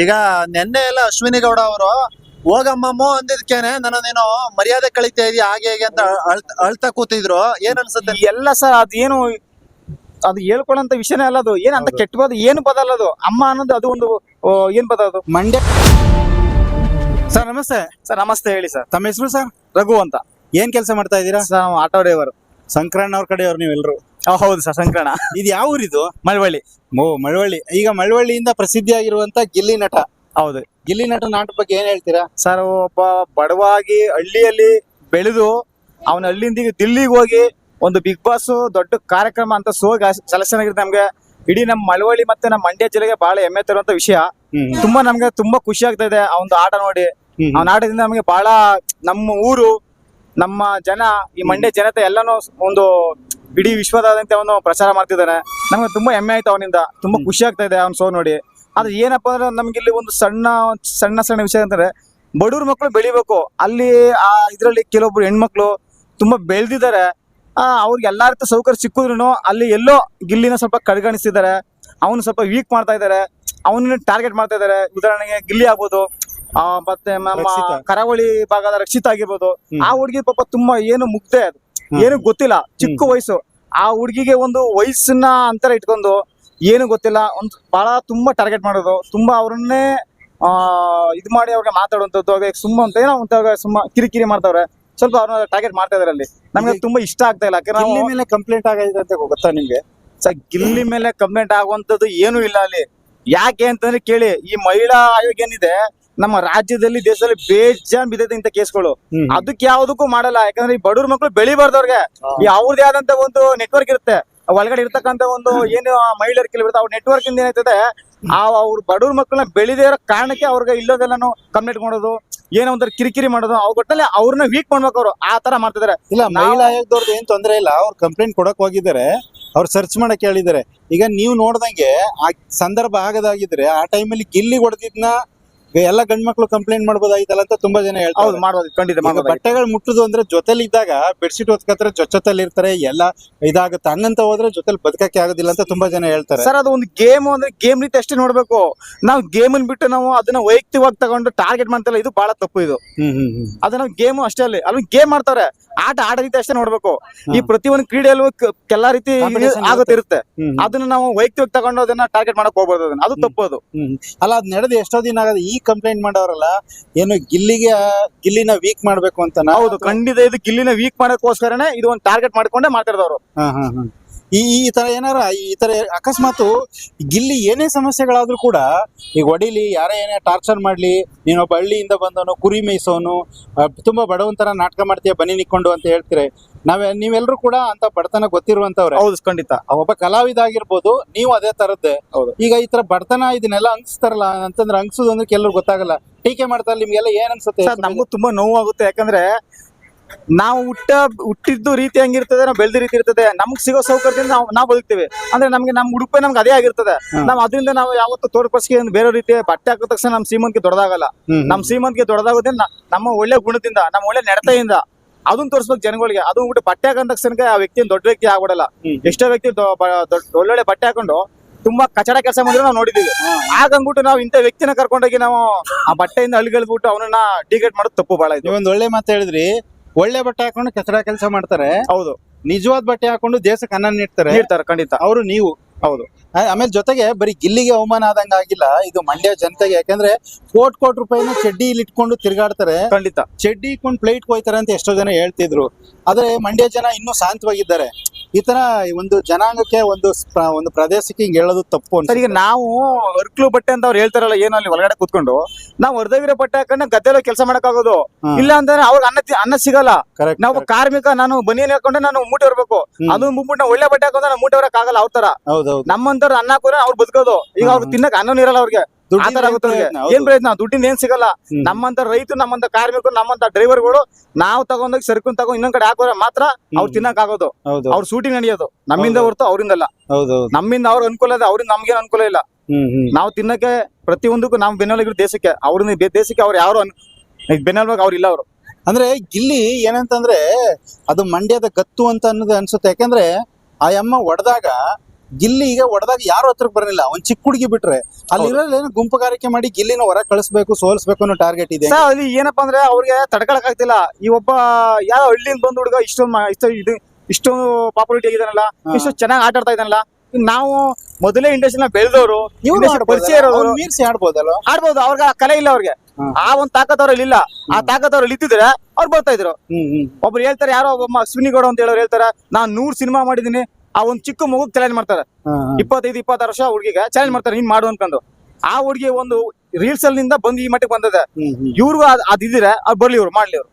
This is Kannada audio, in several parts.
ಈಗ ನಿನ್ನೆ ಎಲ್ಲ ಅಶ್ವಿನಿ ಗೌಡ ಅವರು ಹೋಗಮ್ಮಮ್ಮೋ ಅಂದಿದ್ಕೇನೆ ನನ್ನ ನೀನು ಮರ್ಯಾದೆ ಕಳಿತಾ ಇದೀಯ ಹಾಗೆ ಹೇಗೆ ಅಂತ ಅಳ್ತ- ಅಳ್ತಾ ಕೂತಿದ್ರು. ಏನ್ ಅನ್ಸುತ್ತೆ? ಎಲ್ಲ ಸರ್ ಅದೇನು ಅದು ಹೇಳ್ಕೊಳಂತ ವಿಷಯನೇ ಅಲ್ಲ ಅದು. ಏನ್ ಅಂತ ಕೆಟ್ಟ ಪದ ಏನು ಪದ ಅಲ್ಲ ಅದು? ಅಮ್ಮ ಅನ್ನೋದು ಅದು ಒಂದು ಓ, ಏನ್ ಪದ ಅದು? ಮಂಡ್ಯ ಸರ್ ನಮಸ್ತೆ. ಸರ್ ನಮಸ್ತೆ ಹೇಳಿ ಸರ್. ತಮ್ಮ ಹೆಸರು ಸರ್? ರಘು ಅಂತ. ಏನ್ ಕೆಲಸ ಮಾಡ್ತಾ ಇದ್ದೀರಾ ಸರ್ ಆಟೋ ಡ್ರೈವರ್. ಸಂಕ್ರಣ್ಣ ಅವ್ರ ಕಡೆಯವ್ರು ನೀವೆಲ್ಲರೂ ಹೌದು ಸರ್ ಸಂಕ್ರಣ ಇದು ಯಾವ ಊರಿದು? ಮಳವಳ್ಳಿ. ಓ ಮಳವಳ್ಳಿ. ಈಗ ಮಳವಳ್ಳಿಯಿಂದ ಪ್ರಸಿದ್ಧಿಯಾಗಿರುವಂತ ಗಿಲ್ಲಿ ನಟ. ಹೌದು. ಗಿಲ್ಲಿ ನಟ ನಾಟಕ ಬಗ್ಗೆ ಏನ್ ಹೇಳ್ತೀರಾ? ಸರ್ ಒಬ್ಬ ಬಡವಾಗಿ ಹಳ್ಳಿಯಲ್ಲಿ ಬೆಳೆದು ಅವನ ಹಳ್ಳಿಯಿಂದ ಈಗ ದಿಲ್ಲಿಗೆ ಹೋಗಿ ಒಂದು ಬಿಗ್ ಬಾಸ್ ದೊಡ್ಡ ಕಾರ್ಯಕ್ರಮ ಅಂತ ಸೋ ಸೆಲೆಕ್ಷನ್ ಆಗಿರುತ್ತೆ ನಮ್ಗೆ. ಇಡೀ ನಮ್ಮ ಮಳವಳ್ಳಿ ಮತ್ತೆ ನಮ್ಮ ಮಂಡ್ಯ ಜಿಲ್ಲೆಗೆ ಬಹಳ ಹೆಮ್ಮೆ ತರುವಂತ ವಿಷಯ. ತುಂಬಾ ನಮ್ಗೆ ತುಂಬಾ ಖುಷಿ ಆಗ್ತಾ ಇದೆ ಅವನ ಆಟ ನೋಡಿ. ಆ ಅವನ ಆಟದಿಂದ ನಮಗೆ ಬಹಳ ನಮ್ಮ ಊರು ನಮ್ಮ ಜನ ಈ ಮಂಡ್ಯ ಜನತೆ ಎಲ್ಲಾನು ಒಂದು ಇಡೀ ವಿಶ್ವದಾದ್ಯಂತ ಅವನು ಪ್ರಚಾರ ಮಾಡ್ತಿದ್ದಾನೆ ನಮ್ಗೆ ತುಂಬಾ ಹೆಮ್ಮೆ ಆಯ್ತು ಅವನಿಂದ. ತುಂಬಾ ಖುಷಿ ಆಗ್ತಾ ಇದೆ ಅವ್ನ ಸೋ ನೋಡಿ. ಆದ್ರೆ ಏನಪ್ಪಾ ಅಂದ್ರೆ ನಮ್ಗೆ ಇಲ್ಲಿ ಒಂದು ಸಣ್ಣ ಸಣ್ಣ ಸಣ್ಣ ವಿಷಯ ಅಂತಂದ್ರೆ ಬಡವ್ರ ಮಕ್ಕಳು ಬೆಳಿಬೇಕು. ಅಲ್ಲಿ ಆ ಇದರಲ್ಲಿ ಕೆಲವೊಬ್ರು ಹೆಣ್ಮಕ್ಳು ತುಂಬಾ ಬೆಳೆದಿದ್ದಾರೆ. ಅವ್ರಿಗೆ ಎಲ್ಲಾ ರೀತಿ ಸೌಕರ್ಯ ಸಿಕ್ಕಿದ್ರು ಅಲ್ಲಿ ಎಲ್ಲೋ ಗಿಲ್ಲಿನ ಸ್ವಲ್ಪ ಕಡೆಗಣಿಸ್ತಿದ್ದಾರೆ. ಅವನು ಸ್ವಲ್ಪ ವೀಕ್ ಮಾಡ್ತಾ ಇದ್ದಾರೆ. ಅವನನ್ನು ಟಾರ್ಗೆಟ್ ಮಾಡ್ತಾ ಇದ್ದಾರೆ. ಉದಾಹರಣೆಗೆ ಗಿಲ್ಲಿ ಆಗ್ಬೋದು. ಮತ್ತೆ ನಮ್ಮ. ಕರಾವಳಿ ಭಾಗದ ರಕ್ಷಿತ ಆಗಿರ್ಬೋದು. ಆ ಹುಡುಗಿ ಪಾಪ ತುಂಬಾ ಏನು ಮುಗ್ದೆ ಅದು. ಏನು ಗೊತ್ತಿಲ್ಲ. ಚಿಕ್ಕ ವಯಸ್ಸು. ಆ ಹುಡುಗಿಗೆ ಒಂದು ವಯಸ್ಸನ್ನ ಅಂತರ ಇಟ್ಕೊಂಡು ಏನು ಗೊತ್ತಿಲ್ಲ. ಒಂದು ಬಹಳ ತುಂಬಾ ಟಾರ್ಗೆಟ್ ಮಾಡೋದು. ತುಂಬಾ ಅವ್ರನ್ನೇ ಆ ಇದ್ ಮಾಡಿ ಅವ್ರಿಗೆ ಮಾತಾಡುವಂತದ್ದು ಅವ್ರಿಗೆ ಸುಮ್ಮ ಅಂತ ಏನೋ ಒಂಥರ ಸುಮ್ಮ ಕಿರಿಕಿರಿ ಮಾಡ್ತಾವ್ರೆ. ಸ್ವಲ್ಪ ಅವ್ರನ್ನ ಟಾರ್ಗೆಟ್ ಮಾಡ್ತಾ ಇದಾರೆ ಅಲ್ಲಿ. ನಮ್ಗೆ ತುಂಬಾ ಇಷ್ಟ ಆಗ್ತಾ ಇಲ್ಲ. ಗಿಲ್ಲಿ ಮೇಲೆ ಕಂಪ್ಲೇಂಟ್ ಆಗಿದೆ ಅಂತ ಗೊತ್ತಾ ನಿಮ್ಗೆ? ಸರ್ ಗಿಲ್ಲಿ ಮೇಲೆ ಕಂಪ್ಲೇಂಟ್ ಆಗುವಂತದ್ದು ಏನು ಇಲ್ಲ ಅಲ್ಲಿ. ಯಾಕೆ ಅಂತಂದ್ರೆ ಕೇಳಿ ಈ ಮಹಿಳಾ ಆಯೋಗ ಏನಿದೆ ನಮ್ಮ ರಾಜ್ಯದಲ್ಲಿ ದೇಶದಲ್ಲಿ ಬೇಜಾನ್ ಬಿದ್ದೈತೆ ಇಂತ ಕೇಸ್ಗಳು. ಅದಕ್ಕೆ ಯಾವ್ದಕ್ಕೂ ಮಾಡಲ್ಲ. ಯಾಕಂದ್ರೆ ಈ ಬಡವ್ರ ಮಕ್ಳು ಬೆಳಿಬಾರ್ದು ಅವ್ರಿಗೆ. ಈ ಅವ್ರದೇ ಆದಂತ ಒಂದು ನೆಟ್ವರ್ಕ್ ಇರುತ್ತೆ. ಒಳಗಡೆ ಇರ್ತಕ್ಕಂತ ಒಂದು ಏನು ಮಹಿಳೆಯರ ಕೆಲವಿರುತ್ತೆ ಅವ್ರ ನೆಟ್ವರ್ಕ್ ಇಂದ ಏನಾಯ್ತದೆ? ಆ ಅವ್ರ ಬಡವ್ರ ಮಕ್ಕಳನ್ನ ಬೆಳಿದೇ ಇರೋ ಕಾರಣಕ್ಕೆ ಅವ್ರಿಗೆ ಇಲ್ಲೋದೆಲ್ಲಾನು ಕಂಪ್ಲೇಂಟ್ ಮಾಡೋದು ಏನೋ ಒಂಥರ ಕಿರಿಕಿರಿ ಮಾಡೋದು ಅವ್ರ ಒಟ್ಟಲ್ಲಿ ಅವ್ರನ್ನ ವೀಕ್ ಮಾಡ್ಬೇಕು ಅವ್ರು. ಆ ತರ ಮಾಡ್ತಿದಾರೆ ಇಲ್ಲ ಮಹಿಳಾ ಆಯೋಗದವ್ರದ್ದು ಏನ್ ತೊಂದ್ರೆ ಇಲ್ಲ. ಅವ್ರು ಕಂಪ್ಲೇಂಟ್ ಕೊಡಕ್ ಹೋಗಿದ್ದಾರೆ. ಅವ್ರು ಸರ್ಚ್ ಮಾಡಕ್ ಹೇಳಿದ್ದಾರೆ. ಈಗ ನೀವು ನೋಡ್ದಂಗೆ ಆ ಸಂದರ್ಭ ಆಗದಾಗಿದ್ರೆ ಆ ಟೈಮಲ್ಲಿ ಗಿಲ್ಲಿ ಹೊಡೆದಿದ್ನ ಎಲ್ಲ ಗಂಡ್ಮಕ್ಳು ಕಂಪ್ಲೇಂಟ್ ಮಾಡ್ಬೋದಾಗಿತ್ತಲ್ಲ ಅಂತ ತುಂಬಾ ಜನ ಹೌದು ಹೇಳ್ತಾರೆ ಮಾಡ್ಬೋದು ಖಂಡಿತ ಈಗ ಮಾಡ್ಬೋದು. ಬಟ್ಟೆಗಳು ಮುಟ್ಟುದು ಅಂದ್ರೆ ಜೊತೆಲಿ ಇದ್ದಾಗ ಬೆಡ್ಶೀಟ್ ಹೊತ್ಕತ್ರ ಜೊತೆಲಿ ಇರ್ತಾರೆ ಎಲ್ಲ ಇದಾಗುತ್ತೆ. ಹಂಗಂತ ಹೋದ್ರೆ ಜೊತೆಲಿ ಬದುಕಕ್ಕೆ ಆಗೋದಿಲ್ಲ ಅಂತ ತುಂಬಾ ಜನ ಹೇಳ್ತಾರೆ. ಸರ್ ಅದು ಒಂದು ಗೇಮ್ ಅಂದ್ರೆ ಗೇಮ್ ರೀತಿ ಅಷ್ಟೇ ನೋಡ್ಬೇಕು. ನಾವು ಗೇಮ್ ಬಿಟ್ಟು ನಾವು ಅದನ್ನ ವೈಯಕ್ತಿಕವಾಗಿ ತಗೊಂಡು ಟಾರ್ಗೆಟ್ ಮಾಡ್ತಲ್ಲ ಇದು ಬಹಳ ತಪ್ಪು ಇದು. ಹ್ಮ್ ಹ್ಮ್ ಹ್ಮ್. ಅದು ನಾವು ಗೇಮ್ ಅಷ್ಟೇ ಅಲ್ಲಿ. ಅಲ್ಲಿ ಗೇಮ್ ಮಾಡ್ತಾರೆ. ಆಟ ಆಡ ರೀತಿ ಅಷ್ಟೇ ನೋಡ್ಬೇಕು. ಈ ಪ್ರತಿಯೊಂದು ಕ್ರೀಡೆಯಲ್ಲೂ ಕ- ಎಲ್ಲಾ ರೀತಿ Competition ಆಗುತ್ತೆ ಇರುತ್ತೆ. ಹ್ಮ್ ಹ್ಮ್. ಅದನ್ನ ನಾವು ವೈಯಕ್ತಿಕ ತಗೊಂಡು ಅದನ್ನ ಟಾರ್ಗೆಟ್ ಮಾಡಕ್ ಹೋಗ್ಬೋದು ಅದನ್ನ. ಅದು ತಪ್ಪು ಅದು. ಅಲ್ಲ ಅದ್ ನಡೆದು ಎಷ್ಟೋ ದಿನ ಆಗದ. ಈ ಕಂಪ್ಲೇಂಟ್ ಮಾಡೋರಲ್ಲ ಏನು ಗಿಲ್ಲಿಗೆ ಗಿಲ್ಲಿನ ವೀಕ್ ಮಾಡ್ಬೇಕು ಅಂತ ಹೌದು ಖಂಡಿತ ಇದು ಗಿಲ್ಲಿನ ವೀಕ್ ಮಾಡಕ್ಕೋಸ್ಕರನೇ ಇದು ಒಂದು ಟಾರ್ಗೆಟ್ ಮಾಡ್ಕೊಂಡೇ ಮಾತಾಡಿದವರು ಈ ಈ ತರ ಏನಾರ ಈ ತರ ಅಕಸ್ಮಾತ್ ಗಿಲ್ಲಿ ಏನೇ ಸಮಸ್ಯೆಗಳಾದ್ರೂ ಕೂಡ ಈಗ ಹೊಡಿಲಿ ಯಾರೇ ಏನೇ ಟಾರ್ಚರ್ ಮಾಡ್ಲಿ ನೀನೊಬ್ಬ ಹಳ್ಳಿಯಿಂದ ಬಂದವನು ಕುರಿ ಮೇಯಿಸೋನು ತುಂಬಾ ತುಂಬಾ ಬಡವಂತರ ನಾಟಕ ಮಾಡ್ತೀಯ ಬನ್ನಿ ನಿಕ್ಕೊಂಡು ಅಂತ ಹೇಳ್ತೀರಿ ನಾವೇ ನೀವೆಲ್ಲರೂ ಕೂಡ ಅಂತ ಬಡತನ ಗೊತ್ತಿರುವಂತವ್ರೆ. ಹೌದು ಖಂಡಿತ. ಒಬ್ಬ ಕಲಾವಿದ ಆಗಿರ್ಬೋದು ನೀವು ಅದೇ ತರದ್ದೇ. ಹೌದು. ಈಗ ಈ ತರ ಬಡತನ ಇದನ್ನೆಲ್ಲ ಅಂಗಿಸ್ತಾರಲ್ಲ ಅಂತಂದ್ರೆ ಅಂಗಿಸೋದು ಅಂದ್ರೆ ಕೆಲವ್ರು ಗೊತ್ತಾಗಲ್ಲ. ಟೀಕೆ ಮಾಡ್ತಾರೆ ನಿಮ್ಗೆಲ್ಲ ಏನ್ ಅನ್ಸುತ್ತೆ? ನಮಗೂ ತುಂಬಾ ನೋವಾಗುತ್ತೆ ಯಾಕಂದ್ರೆ ನಾವು ಹುಟ್ಟ ಹುಟ್ಟಿದ್ದು ರೀತಿ ಹಂಗಿರ್ತದೆ ನಾವು ಬೆಳೆದ ರೀತಿ ಇರ್ತದೆ ನಮ್ಗೆ ಸಿಗೋ ಸೌಕರ್ಯದಿಂದ ನಾವು ನಾವು ಬದುಕ್ತೀವಿ. ಅಂದ್ರೆ ನಮ್ಗೆ ನಮ್ ಉಡುಪೆ ನಮ್ಗೆ ಅದೇ ಆಗಿರ್ತದೆ. ನಾವು ಅದರಿಂದ ನಾವು ಯಾವತ್ತು ತೋರ್ಪಡಿಸಿ ಬೇರೆ ರೀತಿ ಬಟ್ಟೆ ಹಾಕಿದ ತಕ್ಷಣ ನಮ್ ಸೀಮಂತಿಗೆ ದೊಡ್ಡದಾಗಲ್ಲ. ನಮ್ಮ ನಮ್ ಸೀಮಂತಿಗೆ ದೊಡ್ಡದಾಗೋದೇ ನಮ್ಮ ಒಳ್ಳೆ ಗುಣದಿಂದ ನಮ್ಮ ಒಳ್ಳೆ ನಡತೆಯಿಂದ ಅದನ್ನ ತೋರಿಸ್ಬೇಕು ಜನಗಳಿಗೆ. ಅದು ಬಿಟ್ಟು ಬಟ್ಟೆ ಹಾಕಂದ ತಕ್ಷಣಕ್ಕೆ ಆ ವ್ಯಕ್ತಿ ದೊಡ್ಡ ವ್ಯಕ್ತಿ ಆಗ್ಬಿಡಲ್ಲ. ಎಷ್ಟೋ ವ್ಯಕ್ತಿ ಒಳ್ಳೊಳ್ಳೆ ಬಟ್ಟೆ ಹಾಕೊಂಡು ತುಂಬಾ ಕಚಡ ಕೆಲಸ ಮಾಡಿದ್ರೆ ನಾವು ನೋಡಿದೀವಿ ಹಾಗಂದ್ಬಿಟ್ಟು ನಾವು ಇಂಥ ವ್ಯಕ್ತಿನ ಕರ್ಕೊಂಡೋಗಿ ನಾವು ಆ ಬಟ್ಟೆಯಿಂದ ಅಳಿಗಳ್ಬಿಟ್ಟು ಅವನನ್ನ ಡಿಗೇಟ್ ಮಾಡೋದು ತಪ್ಪು ಬಹಳ ಇದು. ಒಂದ್ ಒಳ್ಳೆ ಮಾತು ಹೇಳಿದ್ರಿ. ಒಳ್ಳೆ ಬಟ್ಟೆ ಹಾಕೊಂಡು ಕೆಸರ ಕೆಲಸ ಮಾಡ್ತಾರೆ. ಹೌದು. ನಿಜವಾದ ಬಟ್ಟೆ ಹಾಕೊಂಡು ದೇಶಕ್ಕೆ ಅನ್ನ ನೀಡ್ತಾರೆ. ನೀಡ್ತಾರೆ ಖಂಡಿತ. ಅವರು ನೀವು. ಹೌದು. ಆಮೇಲೆ ಜೊತೆಗೆ ಬರೀ ಗಿಲ್ಲಿಗೆ ಅವಮಾನ ಆದಂಗ ಆಗಿಲ್ಲ ಇದು ಮಂಡ್ಯ ಜನತೆಗೆ. ಯಾಕಂದ್ರೆ ಕೋಟ್ ಕೋಟ್ ರೂಪಾಯಿನ ಚಡ್ಡಿ ಇಲ್ಲಿ ಇಟ್ಕೊಂಡು ತಿರ್ಗಾಡ್ತಾರೆ. ಖಂಡಿತ. ಚಡ್ಡಿ ಇಟ್ಕೊಂಡು ಪ್ಲೇಟ್ ಹೋಯ್ತಾರೆ ಅಂತ ಎಷ್ಟೋ ಜನ ಹೇಳ್ತಿದ್ರು. ಆದ್ರೆ ಮಂಡ್ಯ ಜನ ಇನ್ನೂ ಶಾಂತವಾಗಿದ್ದಾರೆ. ಈ ತರ ಒಂದು ಜನಾಂಗಕ್ಕೆ ಒಂದು ಒಂದು ಪ್ರದೇಶಕ್ಕೆ ಹಿಂಗ್ ಹೇಳೋದು ತಪ್ಪು ಅಂತ ಈಗ ನಾವು ಅರ್ಕ್ಲು ಬಟ್ಟೆ ಅಂತ ಅವ್ರು ಹೇಳ್ತಾರಲ್ಲ ಏನೋ ಅಲ್ಲಿ ಒಳಗಡೆ ಕೂತ್ಕೊಂಡು ನಾವು ಹೊರದಾಗಿರೋ ಬಟ್ಟೆ ಹಾಕೊಂಡು ಗದ್ದೆಲ್ಲ ಕೆಲಸ ಮಾಡಕ್ಕಾಗೋದು. ಇಲ್ಲ ಅಂತಂದ್ರೆ ಅವ್ರಿಗೆ ಅನ್ನ ಅನ್ನ ಸಿಗಲ್ಲ. ನಾವು ಕಾರ್ಮಿಕ ನಾನು ಬನಿಯನ್ ಹಾಕೊಂಡ್ರೆ ನಾನು ಮೂಟೆ ಬರ್ಬೇಕು. ಅದು ಮುಗ್ಬಿಟ್ಟು ಒಳ್ಳೆ ಬಟ್ಟೆ ಹಾಕೊಂಡ್ರೆ ನಾವು ಮೂಟೆ ಬರಕ್ ಆಗಲ್ಲ ಅವ್ರ ತರ. ನಮ್ಮಂತವ್ರು ಅನ್ನ ಕೂಡ ಅವ್ರು ಬದುಕೋದು. ಈಗ ಅವ್ರು. ತಿನ್ನಕ್ ಅನ್ನೂ ಇರಲ್ಲ ಅವ್ರಿಗೆ. ಆ ದುಡ್ಡಿಂದ ಆಗುತ್ತೆ ಅವ್ರಿಗೆ. ಪ್ರಯೋಜನ, ಹೌದು. ಏನ್ ಪ್ರಯತ್ನ? ದುಡ್ಡಿನ ಏನ್ ಸಿಗಲ್ಲ. ನಮ್ಮಂತ ರೈತರು ನಮ್ಮಂತ ಕಾರ್ಮಿಕರು ನಮ್ಮಂತ ಡ್ರೈವರ್ಗಳು ನಾವು ತಗೊಂಡೋಗಿ ಸರಕುನ್ ತಗೊಂಡ್ ಇನ್ನೊಂದ್ ಕಡೆ ಹಾಕೋರೆ ಮಾತ್ರ ಅವ್ರು. ತಿನ್ನಕ್ ಆಗೋದು. ಅವ್ರ ಶೂಟಿಂಗ್ ನಡೆಯೋದು. ನಮ್ಮಿಂದ. ಹೊರತು ಅವರಿಂದಲ್ಲ. ನಮ್ಮಿಂದ ಅವ್ರ ಅನುಕೂಲ ಇದೆ ಅವ್ರಿಂದ ನಮ್ಗೇನು ಅನುಕೂಲ ಇಲ್ಲ. ನಾವು ತಿನ್ನಕ್ಕೆ ಪ್ರತಿಯೊಂದಕ್ಕೂ ನಾವು ಬೆನ್ನೆಲುಬಿರೋ ದೇಶಕ್ಕೆ ಅವ್ರಿಂದ ಬೇ- ದೇಶಕ್ಕೆ ಅವ್ರು ಯಾರು ಬೆನ್ನೆಲುಬಾಗ ಅವ್ರು ಇಲ್ಲ ಅವರು. ಅಂದ್ರೆ ಇಲ್ಲಿ ಏನಂತಂದ್ರೆ ಅದು ಮಂಡ್ಯದ ಗತ್ತು ಅಂತ ಅನ್ನೋದು ಅನ್ಸುತ್ತೆ. ಯಾಕಂದ್ರೆ ಆ ಅಮ್ಮ ಹೊಡೆದಾಗ ಗಿಲ್ಲಿ ಈಗ ಹೊಡೆದಾಗ ಯಾರು ಹತ್ರಕ್ಕೆ ಬರಲಿಲ್ಲ. ಒಂದ್ ಚಿಕ್ಕ ಹುಡುಗಿ ಬಿಟ್ರೆ ಅಲ್ಲಿರೋಲ್ಲ ಏನು ಗುಂಪುಗಾರಿಕೆ ಮಾಡಿ ಗಿಲ್ಲಿನ ಹೊರ ಕಳಿಸ್ಬೇಕು ಸೋಲಿಸ್ಬೇಕು ಅನ್ನೋ ಟಾರ್ಗೆಟ್ ಇದೆ. ಸರ್ ಅಲ್ಲಿ ಏನಪ್ಪಾ ಅಂದ್ರೆ ಅವ್ರಿಗೆ ತಡ್ಕೊಳಕ್ ಆಗ್ತಿಲ್ಲ. ಈ ಒಬ್ಬ ಯಾವ ಹಳ್ಳಿಯಿಂದ ಬಂದ ಹುಡುಗ ಇಷ್ಟೊಂದು ಇಷ್ಟು ಇಷ್ಟ ಇದು ಇಷ್ಟೊಂದು ಆಗಿದಾನಲ್ಲ ಹಾ. ಇಷ್ಟು ಚೆನ್ನಾಗಿ ಆಟ ಆಡ್ತಾ ಇದ್ದಾನಲ್ಲ ಇನ್ ನಾವು ಮೊದಲೇ ಇಂಡಸ್ಟ್ರಿನ ಬೆಳೆದವರು ಇವ್ರು ಪರಿಚಯ ಇರೋರು ಮೀರ್ಸಿ ಆಡ್ಬೋದಲ್ಲ? ಆಡ್ಬೋದು ಅವ್ರಿಗೆ ಆ ಕಲೆ ಇಲ್ಲ ಅವ್ರಿಗೆ. ಹಾ. ಆ ಒಂದ್ ತಾಕತ್ ಅವ್ರಲ್ಲಿ ಇಲ್ಲ. ಆ ತಾಕತ್ ಅವ್ರಲ್ಲಿ ಇದ್ದಿದ್ರೆ ಅವ್ರು ಬರ್ತಾ ಇದ್ರು. ಹ್ಮ್ ಹ್ಮ್. ಒಬ್ರು ಹೇಳ್ತಾರೆ ಯಾರೋ ಒಬ್ಬ ಅಶ್ವಿನಿ ಗೌಡ ಅಂತ ಹೇಳೋರು ಹೇಳ್ತಾರೆ ನಾನ್ ನೂರ್ ಸಿನಿಮಾ ಮಾಡಿದೀನಿ ಆ ಒಂದ್ ಚಿಕ್ಕ ಮಗು ಚಾಲೆಂಜ್ ಮಾಡ್ತಾರೆ. ಇಪ್ಪತ್ತೈದು ಇಪ್ಪತ್ತಾರು ವರ್ಷ ಹುಡುಗಿಗೆ ಚಾಲೆಂಜ್ ಮಾಡ್ತಾರೆ ನೀನ್ ಮಾಡು ಅನ್ಕೊಂಡು ಆ ಹುಡುಗಿ ಒಂದು ರೀಲ್ಸ್ ಅಲ್ಲಿಂದ ಬಂದು ಈ ಮಟ್ಟಿಗೆ ಬಂದದ ಇವ್ರಿಗೂ ಅದ್ ಅದಿದ್ರೆ ಅವ್ರು ಬರ್ಲಿ ಇವ್ರು ಮಾಡ್ಲಿ ಹ್ಮ್.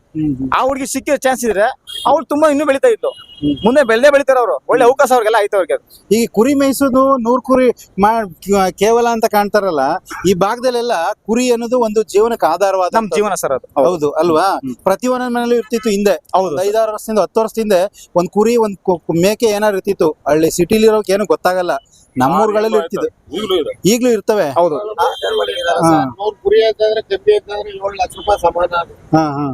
ಆ ಹುಡುಗಿ ಸಿಕ್ಕಿದ ಚಾನ್ಸ್ ಇದ್ರೆ ಅವ್ರು ತುಂಬಾ ಇನ್ನೂ ಬೆಳಿತಾ ಇತ್ತು. ಮುಂದೆ ಬೆಳೆದೇ ಬೆಳಿತಾರ ಅವರು. ಒಳ್ಳೆ ಅವಕಾಶ ಅವ್ರಿಗೆಲ್ಲ ಆಯ್ತು ಅವ್ರಿಗೆ. ಈ ಕುರಿ ಮೇಯಿಸೋದು ನೂರ್ ಕುರಿ ಮಾ ಕೇವಲ ಅಂತ ಕಾಣ್ತಾರಲ್ಲ ಈ ಭಾಗದಲ್ಲೆಲ್ಲ ಕುರಿ ಅನ್ನೋದು ಒಂದು ಜೀವನಕ್ಕೆ ಆಧಾರವಾದ ನಮ್ ಜೀವನ ಸರ್ ಅದು. ಹೌದು ಅಲ್ವಾ? ಪ್ರತಿ ಒಂದೊಂದ್ ಮನೇಲಿ ಇರ್ತಿತ್ತು ಹಿಂದೆ. ಹೌದು. ಐದಾರು ವರ್ಷದಿಂದ ಹತ್ತು ವರ್ಷದಿಂದ ಒಂದ್ ಕುರಿ ಒಂದ್ ಮೇಕೆ ಏನಾರು ಇರ್ತಿತ್ತು. ಹಳ್ಳಿ ಸಿಟಿಲಿ ಇರೋಕೆ ಏನು ಗೊತ್ತಾಗಲ್ಲ. ನಮ್ಮೂರ್ಗಳಲ್ಲಿ ಇರ್ತಿತ್ತು ಈಗ್ಲೂ ಇರ್ತವೆ. ಹೌದು. ಹಾ. ನೂರ್ ಕುರಿ ಅಂತಂದ್ರೆ ಕಮ್ಮಿ ಅಂತಂದ್ರೆ ಏಳು ಲಕ್ಷ ರೂಪಾಯಿ ಸಮಾನ ಹಾ ಹಾ ಹಾ.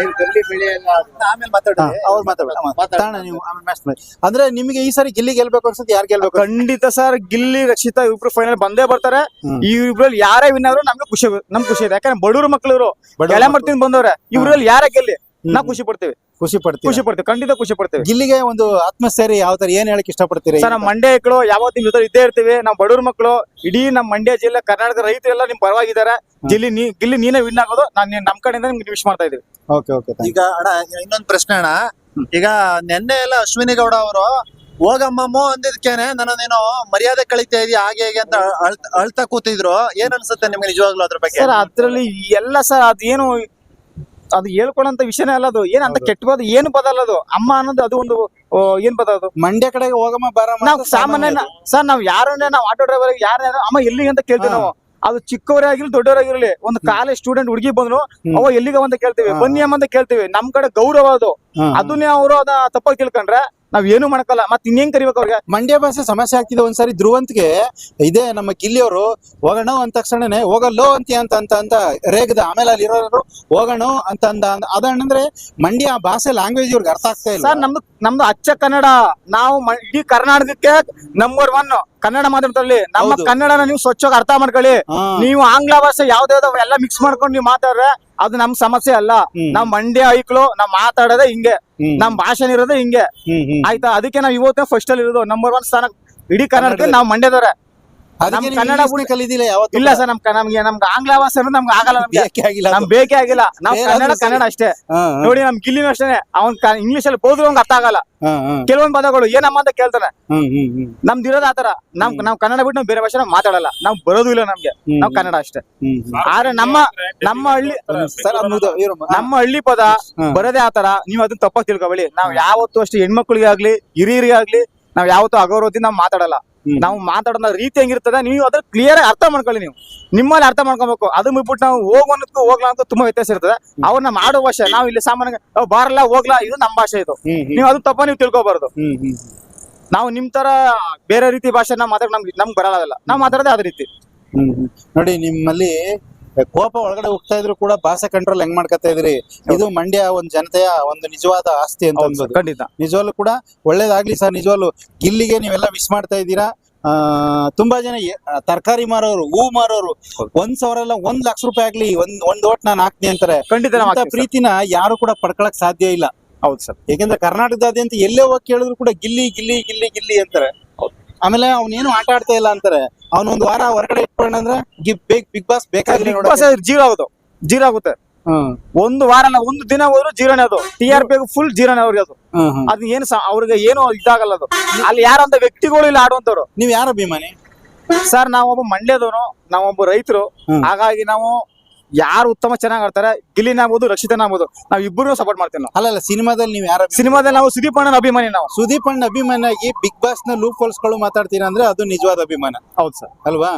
ಏನ್ ಕಮ್ಮಿ ಬೆಳೆ ಎಲ್ಲ ಆಮೇಲೆ ಮಾತಾಡಿ ಅವ್ರು ಮಾತಾಡ ನೀವು ಆಮೇಲೆ match. ಮಾಡಿ. ಅಂದ್ರೆ ನಿಮಗೆ ಈ ಸಾರಿ ಗಿಲ್ಲಿ ಗೆಲ್ಬೇಕು ಅನ್ಸುತ್ತೆ ಯಾರು ಗೆಲ್ಬೇಕು ಖಂಡಿತ ಸರ್ ಗಿಲ್ಲಿ ರಕ್ಷಿತಾ ಇಬ್ರು ಫೈನಲ್ ಬಂದೇ ಬರ್ತಾರೆ. ಈ ಇಬ್ರಲ್ಲಿ ಯಾರೇ ವಿನ್ ಆದ್ರೂ ನಮ್ಗೆ ಖುಷಿ ನಮ್ಗೆ ಖುಷಿ ಇದೆ. ಯಾಕಂದ್ರೆ ಬಡವ್ರ ಮಕ್ಳು ಇವರು. ಬೆಳೆ. ಮಾಡ್ತೀನಿ ಬಂದವ್ರೆ. ಇವ್ರಲ್ಲಿ ಯಾರೇ ಗೆಲ್ಲಿ. ನಾವು ಖುಷಿ ಪಡ್ತೀವಿ. ಖುಷಿ ಪಡ್ತೀವಿ ಖುಷಿ ಪಡ್ತೀವಿ. ಖಂಡಿತ ಖುಷಿ ಪಡ್ತೇವೆ. ಗಿಲ್ಲಿಗೆ ಒಂದು ಆತ್ಮಸ್ಥೈರ್ಯ ಯಾವ ತರ ಏನ್ ಹೇಳಕ್ ಇಷ್ಟಪಡ್ತೀರಿ? ಸರ್ ನಮ್ಮ ಮಂಡ್ಯ ಮಕ್ಕಳು ಯಾವತ್ತಿನ ಜೊತೆ ಇದ್ದೇ ಇರ್ತೀವಿ. ನಮ್ಮ ಬಡವ್ರ ಮಕ್ಕಳು ಇಡೀ ನಮ್ಮ ಮಂಡ್ಯ ಜಿಲ್ಲೆ ಕರ್ನಾಟಕ ರೈತರೆಲ್ಲ ನಿಮ್ ಪರವಾಗಿದ್ದಾರೆ. ಗಿಲ್ಲಿ ನೀ ಗಿಲ್ಲಿ ನೀನೇ ವಿನ್ ಆಗೋದು. ನಾನು ನಮ್ ಕಡೆಯಿಂದ ನಿಮ್ಗೆ ವಿಶ್ ಮಾಡ್ತಾ ಇದೀವಿ ಓಕೆ ಓಕೆ ಈಗ ಅಣ್ಣ ಇನ್ನೊಂದು ಪ್ರಶ್ನೆ ಅಣ್ಣ. ಈಗ ನೆನ್ನೆ ಎಲ್ಲ ಅಶ್ವಿನಿ ಗೌಡ ಅವರು ಹೋಗಮ್ಮಮ್ಮೋ ಅಂದಿದ್ಕೇನೆ ನನ್ನ ನೀನು ಮರ್ಯಾದೆ ಕಳಿತಾ ಇದೀಯ ಹಾಗೆ ಹೇಗೆ ಅಂತ ಅಳ್ತ ಅಳ್ತಾ ಕೂತಿದ್ರು. ಏನ್ ಅನ್ಸುತ್ತೆ ನಿಮ್ಗೆ ನಿಜವಾಗ್ಲೂ ಅದ್ರ ಬಗ್ಗೆ? ಸರ್ ಅದ್ರಲ್ಲಿ ಎಲ್ಲ ಸರ್ ಅದೇನು ಅದು ಹೇಳ್ಕೊಳಂತ ವಿಷಯನೇ ಅಲ್ಲ ಅದು. ಏನ್ ಅಂತ ಪದ ಏನು ಬದಲ ಅದು? ಅಮ್ಮ ಅನ್ನೋದು ಅದು ಒಂದು ಏನ್ ಬದ ಅದು? ಮಂಡ್ಯ ಕಡೆಗೆ ಹೋಗಮ್ಮ ಬರಮ್ಮ ನಾವು ಸಾಮಾನ್ಯ ಸರ್ ನಾವ್ ಯಾರನ್ನೇ ನಾವು ಆಟೋ ಡ್ರೈವರ್ ಯಾರೇ ಅಮ್ಮ ಎಲ್ಲಿಗೆ ಅಂತ ಕೇಳ್ತೀವಿ ನಾವು. ಅದು ಚಿಕ್ಕವರೇ ಆಗಿರ್ಲಿ ದೊಡ್ಡವರಾಗಿರ್ಲಿ ಒಂದು ಕಾಲೇಜ್ ಸ್ಟೂಡೆಂಟ್ ಹುಡುಗಿ ಬಂದ್ರು ಅವ ಎಲ್ಲಿಗ ಅಂತ ಕೇಳ್ತೀವಿ. ಬನ್ನಿ ಅಮ್ಮ ಅಂತ ಕೇಳ್ತೀವಿ. ನಮ್ ಕಡೆ ಗೌರವ ಅದು. ಅದನ್ನೇ ಅವರು ಅದ ತಪ್ಪಾಗಿ ತಿಳ್ಕೊಂಡ್ರೆ ನಾವ್ ಏನು ಮಾಡಕಲ್ಲ ಮತ್ ಇನ್ನೇನ್ ಕರಿಬೇಕು ಅವ್ರಿಗೆ? ಮಂಡ್ಯ ಭಾಷೆ ಸಮಸ್ಯೆ ಆಗ್ತಿದೆ ಒಂದ್ಸರಿ ಧ್ರುವಂತ್ಗೆ. ಇದೆ ನಮ್ಮ ಕಿಲ್ಲಿಯವರು ಹೋಗೋಣ ಅಂದ ತಕ್ಷಣನೇ ಹೋಗಲ್ಲೋ ಅಂತ ಅಂತ ಅಂತ ಅಂತ ರೇಗದ ಆಮೇಲೆ ಅಲ್ಲಿ ಇರೋರು ಹೋಗೋಣ ಅಂತ ಅಂದ ಅಂದ- ಅದಂದ್ರೆ ಮಂಡ್ಯ ಭಾಷೆ ಲ್ಯಾಂಗ್ವೇಜ್ ಇವ್ರಿಗೆ ಅರ್ಥ ಆಗ್ತಾ ಇಲ್ಲ. ಸರ್ ನಮ್ದು ನಮ್ದು ಅಚ್ಚ ಕನ್ನಡ. ನಾವು ಇಡೀ ಕರ್ನಾಟಕಕ್ಕೆ ನಂಬರ್ ಒನ್ ಕನ್ನಡ ಮಾತಾಡ್ತಾರಲ್ಲಿ ನಮ್ಮ ಹೌದು. ಕನ್ನಡನ ನೀವು ಸ್ವಚ್ಛವಾಗಿ ಅರ್ಥ ಮಾಡ್ಕೊಳ್ಳಿ. ಹಾ. ನೀವು ಆಂಗ್ಲ ಭಾಷೆ ಯಾವ್ದಾವ್ದು ಎಲ್ಲ ಮಿಕ್ಸ್ ಮಾಡ್ಕೊಂಡು ನೀವು ಮಾತಾಡ್ರೆ ಅದು ನಮ್ ಸಮಸ್ಯೆ ಅಲ್ಲ. ನಮ್ ಮಂಡ್ಯ ಐಕ್ಳು ನಾವ್ ಮಾತಾಡೋದೇ ಹಿಂಗೆ. ನಮ್ ಭಾಷೆ ಇರೋದೇ ಹಿಂಗೆ. ಆಯ್ತಾ? ಅದಕ್ಕೆ ನಾವ್ ಇವತ್ತೇ ಫಸ್ಟ್ ಅಲ್ಲಿ ಇರೋದು ನಂಬರ್ ಒನ್ ಸ್ಥಾನ. ಇಡೀ ಕರ್ನಾಟಕ ನಾವ್ ಮಂಡ್ಯದವ್ರೆ. ನಮ್ ಕನ್ನಡ ಕಲಿದಿಲ್ಲ ಯಾವತ್ತೂ ಇಲ್ಲ ಸರ್ ನಮ್ ಕ- ನಮ್ಗೆ ನಮ್ಗೆ ಆಂಗ್ಲ ಭಾಷೆ ನಮ್ಗೆ ಆಗಲ್ಲ ನಮ್ಗೆ. ಆಗಿಲ್ಲ ನಮ್ ಅದು. ಬೇಕೇ ಆಗಿಲ್ಲ. ನಾವ್ ಬೇರೆ ಕನ್ನಡ ಆದ್ರೂ ಕನ್ನಡ ಅಷ್ಟೇ. ಹಾ, ಹಾ, ನೋಡಿ ನಮ್ ಗಿಲ್ಲಿನೂ ಅಷ್ಟೇ ಅವ್ನ್ ಇಂಗ್ಲಿಷ್ ಅಲ್ಲಿ ಅವ್ನ್ಗೆ ಅರ್ಥ ಆಗಲ್ಲ. ಹಾ, ಹಾ. ಕೆಲವೊಂದ್ ಪದಗಳು ಏನಮ್ಮ ಅಂತ ಕೇಳ್ತಾನೆ. ಹ್ಮ್, ಹ್ಮ್, ಹ್ಮ್, ನಮ್ದು ಇರೋದು ಆತರ ನಮ್ ನಾವ್ ಕನ್ನಡ ಬಿಟ್ಟು ನಾವ್ ಬೇರೆ ಭಾಷೆ ನಾವ್ ಮಾತಾಡಲ್ಲ. ನಾವ್ ಬರೋದು ಇಲ್ಲ ನಮ್ಗೆ. ಹ್ಮ್. ನಾವ್ ಕನ್ನಡ ಅಷ್ಟೇ. ಹ್ಮ್, ಹ್ಮ್. ಆದ್ರೆ ನಮ್ಮ ನಮ್ಮ ಹಳ್ಳಿ ಸರ್ ಇವ್ರು- ನಮ್ಮ ಹಳ್ಳಿ ಪದ. ಬರೋದೇ ಆತರ ನೀವ್ ಅದನ್ನ ತಪ್ಪಾಗಿ ತಿಳ್ಕೊಬೇಡಿ. ನಾವ್ ಯಾವತ್ತೂ ಅಷ್ಟೇ ಹೆಣ್ಮಕ್ಳಿಗೆ ಆಗ್ಲಿ ಹಿರಿಯರಿಗೆ ಆಗ್ಲಿ ನಾವ್ ಯಾವತ್ತೂ ಅಗೌರವದಿಂದ ನಾವ್ ಮಾತಾಡಲ್ಲ. ನಾವು ಮಾತಾಡೋ ರೀತಿ ಹೆಂಗಿರ್ತದೆ ನೀವು ಅದ್ರ ಕ್ಲಿಯರ್ ಅರ್ಥ ಮಾಡ್ಕೊಳ್ಳಿ ನೀವು. ನಿಮ್ಮಲ್ಲಿ ಅರ್ಥ ಮಾಡ್ಕೊಬೇಕು. ಅದನ್ನ ಬಿಟ್ಬಿಟ್ಟು ನಾವು ಹೋಗೋಣಕ್ಕೂ ಹೋಗ್ಲಾ ಅಂತ ತುಂಬಾ ವ್ಯತ್ಯಾಸ ಇರ್ತದೆ. ಅವ್ರನ್ನ ಮಾಡೋ ಭಾಷೆ ನಾವು ಇಲ್ಲಿ ಸಾಮಾನ್ಯ "ಓ, ಬಾರಲ್ಲ ಹೋಗ್ಲಾ ಇದು ನಮ್ಮ ಭಾಷೆ ಇದು. ನೀವು ಅದು ತಪ್ಪ ನೀವು ತಿಳ್ಕೊಬಾರ್ದು. ನಾವು ನಿಮ್ ತರ ಬೇರೆ ರೀತಿ ಭಾಷೆ ನಾವು ಮಾತಾಡ ನಮ್ಗೆ ನಮ್ಗೆ ಬರಲ್ಲ ನಾವು ಮಾತಾಡೋದೇ ಅದೇ ರೀತಿ. ನೋಡಿ ನಿಮ್ಮಲ್ಲಿ ಕೋಪ ಒಳಗಡೆ ಹೋಗ್ತಾ ಇದ್ರು ಕೂಡ ಭಾಷೆ ಕಂಟ್ರೋಲ್ ಹೆಂಗ್ ಮಾಡ್ಕೊತಾ ಇದ್ರಿ? ಇದು ಮಂಡ್ಯ ಒಂದ್ ಜನತೆಯ ಒಂದು ನಿಜವಾದ ಆಸ್ತಿ ಅಂತ ಖಂಡಿತ. ನಿಜವಾಗ್ಲೂ ಕೂಡ ಒಳ್ಳೇದಾಗ್ಲಿ ಸರ್ ನಿಜವಾಗ್ಲು. ಗಿಲ್ಲಿಗೆ ನೀವೆಲ್ಲ ವಿಶ್ ಮಾಡ್ತಾ ಇದ್ದೀರಾ? ತುಂಬಾ ಜನ ತರಕಾರಿ ಮಾರೋರು ಹೂ ಮಾರೋರು ಒಂದ್ ಸಾವಿರ ಎಲ್ಲ ಒಂದ್ ಲಕ್ಷ ರೂಪಾಯಿ ಆಗ್ಲಿ ಒಂದ್ ಒಂದ್ ಓಟ್ ನಾನು ಹಾಕ್ತೀನಿ ಅಂತಾರೆ. ಖಂಡಿತ ಪ್ರೀತಿನ ಯಾರು ಕೂಡ ಪಡ್ಕೊಳಕ್ ಸಾಧ್ಯ ಇಲ್ಲ. ಹೌದು ಸರ್. ಯಾಕೆಂದ್ರೆ ಕರ್ನಾಟಕದಾದ್ಯಂತ ಎಲ್ಲೇ ಹೋಗಿ ಕೇಳಿದ್ರು ಕೂಡ ಗಿಲ್ಲಿ ಗಿಲ್ಲಿ ಗಿಲ್ಲಿ ಗಿಲ್ಲಿ ಅಂತಾರೆ. ಆಮೇಲೆ ಅವನೇನು ಆಟ ಆಡ್ತಾ ಇಲ್ಲ ಅಂತಾರೆ. ಅವನೊಂದು ಒಂದ್ ವಾರ ಹೊರಗಡೆ ಇಟ್ಕೊಂಡ್ರೆ ಬಿಗ್ ಬಾಸ್ ಬೇಕಾಗಿಲ್ಲ. ಬಾಸ್ ಜೀರೋ ಆಗೋದು. ಜೀರೋ ಆಗುತ್ತೆ. ಒಂದು ವಾರ ಅಲ್ಲ ಒಂದು ದಿನ ಹೋದ್ರು ಜೀರ್ಣ ಅದು. ಟಿ ಆರ್ ಪಿ ಫುಲ್ ಜೀರ್ಣ ಅವ್ರಿಗೆ ಅದು. ಅದ್ ಏನ್ ಅವ್ರಿಗೆ ಏನು ಇದಾಗಲ್ಲ ಅದು. ಅಲ್ಲಿ ಯಾರಂತ ವ್ಯಕ್ತಿಗಳು ಇಲ್ಲಿ ಆಡುವಂತವ್ರು. ನೀವ್ ಯಾರ ಅಭಿಮಾನಿ? ಸರ್ ನಾವೊಬ್ಬ ಮಂಡ್ಯದವನು ನಾವೊಬ್ಬ ರೈತರು. ಹಾಗಾಗಿ ನಾವು ಯಾರು ಉತ್ತಮ ಚೆನ್ನಾಗಿ ಆಡ್ತಾರೆ ಗಿಲ್ಲಿನ ಆಗ್ಬೋದು ರಕ್ಷಿತನ ಆಗ್ಬೋದು ನಾವ್ ಇಬ್ಬರು ಸಪೋರ್ಟ್ ಮಾಡ್ತೀವಿ ನಾವು. ಅಲ್ಲಲ್ಲ ಸಿನಿಮಾದಲ್ಲಿ ನೀವ್ ಯಾರ? ಸಿನಿಮಾದಲ್ಲಿ ನಾವು ಸುದೀಪ್ ಅಣ್ಣನ ಅಭಿಮಾನಿ ನಾವು. ಸುದೀಪ್ ಅಣ್ಣ ಅಭಿಮಾನಿಯಾಗಿ ಬಿಗ್ ಬಾಸ್ನ ಲೂಪ್ ಹೋಲ್ಸ್ಗಳು ಮಾತಾಡ್ತೀರಾ ಅಂದ್ರೆ ಅದು ನಿಜವಾದ ಅಭಿಮಾನ. ಹೌದು ಸರ್. ಅಲ್ವಾ?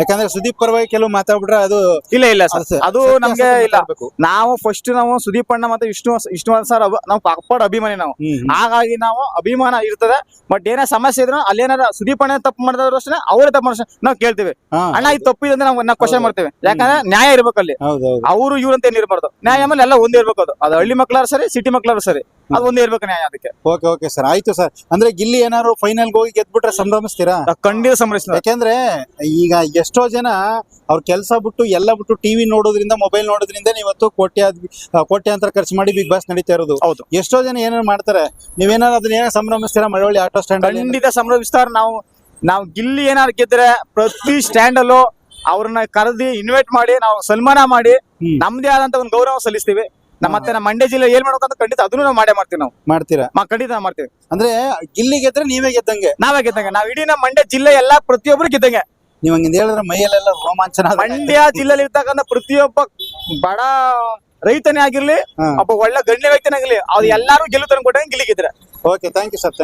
ಯಾಕಂದ್ರೆ ಸುದೀಪ್ ಪರವಾಗಿ ಕೆಲವು ಮಾತಾಡ್ಬಿಟ್ರೆ ಅದು ಇಲ್ಲ ಇಲ್ಲ ಸರ್. ಅದು ನಮ್ಗೆ ಇಲ್ಲ. ನಾವು ಫಸ್ಟ್ ನಾವು ಸುದೀಪ್ ಅಣ್ಣ ಮತ್ತೆ ವಿಷ್ಣು ವಿಷ್ಣು ಸರ್ ನಾವು ಪಕ್ಕಪಾಡು ಅಭಿಮಾನಿ ನಾವು. ಹಾಗಾಗಿ ನಾವು ಅಭಿಮಾನ ಇರ್ತದೆ. ಬಟ್ ಏನೇ ಸಮಸ್ಯೆ ಇದ್ರು ಅಲ್ಲೇನಾರ ಸುದೀಪ್ ಅಣ್ಣ ತಪ್ಪು ಮಾಡಿದ್ರು ಅಷ್ಟೇ ಅವರೇ ತಪ್ಪು ಮಾಡಿದ್ರೆ ನಾವು ಕೇಳ್ತೀವಿ. ಅಣ್ಣ ಇದು ತಪ್ಪಿದೆ ಅಂದ್ರೆ ನಾವು ನಾವು ಕ್ವಶನ್ ಮಾಡ್ತೇವೆ. ಯಾಕಂದ್ರೆ ನ್ಯಾಯ ಇರ್ಬೇಕು ಅಲ್ಲಿ ಹೌದೌದು ಅವರು ಇವ್ರಂತ ಏನ್ ಇರ್ಬಾರ್ದು. ನ್ಯಾಯ ಮೇಲೆ ಎಲ್ಲ ಒಂದೇ ಇರ್ಬೇಕು ಅದು. ಅದು ಹಳ್ಳಿ ಮಕ್ಳಾರು ಸರಿ ಸಿಟಿ ಮಕ್ಳಾರು ಸರಿ. ಇರ್ಬೇಕು ನ್ಯಾಯ ಅದಕ್ಕೆ. Okay okay sir. ಆಯ್ತು ಸರ್. ಅಂದ್ರೆ ಗಿಲ್ಲಿ ಏನಾದ್ರು ಫೈನಲ್ ಹೋಗಿ ಗೆದ್ಬಿಟ್ರೆ ಸಂಭ್ರಮಿಸ್ತೀರಾ? ಖಂಡಿತ ಸಂಭ್ರಮಿಸ್ತೀರಾ ಯಾಕೆಂದ್ರೆ ಈಗ ಎಷ್ಟೋ ಜನ ಅವ್ರ ಕೆಲಸ ಬಿಟ್ಟು ಎಲ್ಲ ಬಿಟ್ಟು ಟಿವಿ ನೋಡೋದ್ರಿಂದ ಮೊಬೈಲ್ ನೋಡೋದ್ರಿಂದ ಇವತ್ತು ಕೋಟ್ಯ ಕೋಟ್ಯಾಂತರ ಖರ್ಚು ಮಾಡಿ ಬಿಗ್ ಬಾಸ್ ನಡೀತಾ ಇರೋದು. ಹೌದು. ಎಷ್ಟೋ ಜನ ಏನೇನು ಮಾಡ್ತಾರೆ. ನೀವೇನಾದ್ರು ಅದನ್ನ ಏನೋ ಸಂಭ್ರಮಿಸ್ತೀರಾ ಮಳವಳ್ಳಿ ಆಟೋ ಸ್ಟ್ಯಾಂಡ್ ಖಂಡಿತ ಸಂಭ್ರಮಿಸ್ತಾರ ನಾವು. ನಾವು ಗಿಲ್ಲಿ ಏನಾರು ಗೆದ್ರೆ ಪ್ರತಿ ಸ್ಟ್ಯಾಂಡ್ ಅಲ್ಲೂ ಅವ್ರನ್ನ ಕರೆದಿ ಇನ್ವೈಟ್ ಮಾಡಿ ನಾವು ಸನ್ಮಾನ ಮಾಡಿ. ನಮ್ದೇ ಆದಂತ ಒಂದು ಗೌರವ ಸಲ್ಲಿಸ್ತೀವಿ. ನಮ್ಮ ಮತ್ತೆ ನಮ್ಮ ಮಂಡ್ಯ ಜಿಲ್ಲೆ ಏನ್ ಮಾಡ್ಬೇಕಂತ ಖಂಡಿತ ಅದನ್ನು ನಾವು ಮಾಡೇ ಮಾಡ್ತೀವಿ ನಾವು. ಮಾಡ್ತೀರಾ? ಮಾ- ಖಂಡಿತ ನಾವು ಮಾಡ್ತೀವಿ. ಅಂದ್ರೆ ಗಿಲ್ಲಿ ಗೆದ್ರೆ ನೀವೇ ಗೆದ್ದಂಗೆ? ನಾವೇ ಗೆದ್ದಂಗೆ. ನಾವ್ ಇಡೀ ನಮ್ಮ ಮಂಡ್ಯ ಜಿಲ್ಲೆ ಎಲ್ಲಾ ಪ್ರತಿಯೊಬ್ರು ಗೆದ್ದಂಗೆ. ನೀವ್ ಹಂಗಿಂದ ಹೇಳಿದ್ರೆ ಮೈಯಲ್ಲೆಲ್ಲ ರೋಮಾಂಚನ. ಮಂಡ್ಯ ಜಿಲ್ಲೆಯಲ್ಲಿ ಇರ್ತಕ್ಕಂಥ ಪ್ರತಿಯೊಬ್ಬ ಬಡ ರೈತನೇ ಆಗಿರ್ಲಿ ಹಾ. ಒಬ್ಬ ಒಳ್ಳೆ ಗಣ್ಯ ವ್ಯಕ್ತಿನೇ ಆಗಿರ್ಲಿ ಅವ್ರು ಎಲ್ಲಾರು ಗೆಲ್ಲುತ್ತಾನೆ ಕೊಟ್ಟಂಗೆ ಗಿಲ್ಲಿ ಗೆದ್ರೆ. Okay thank you sir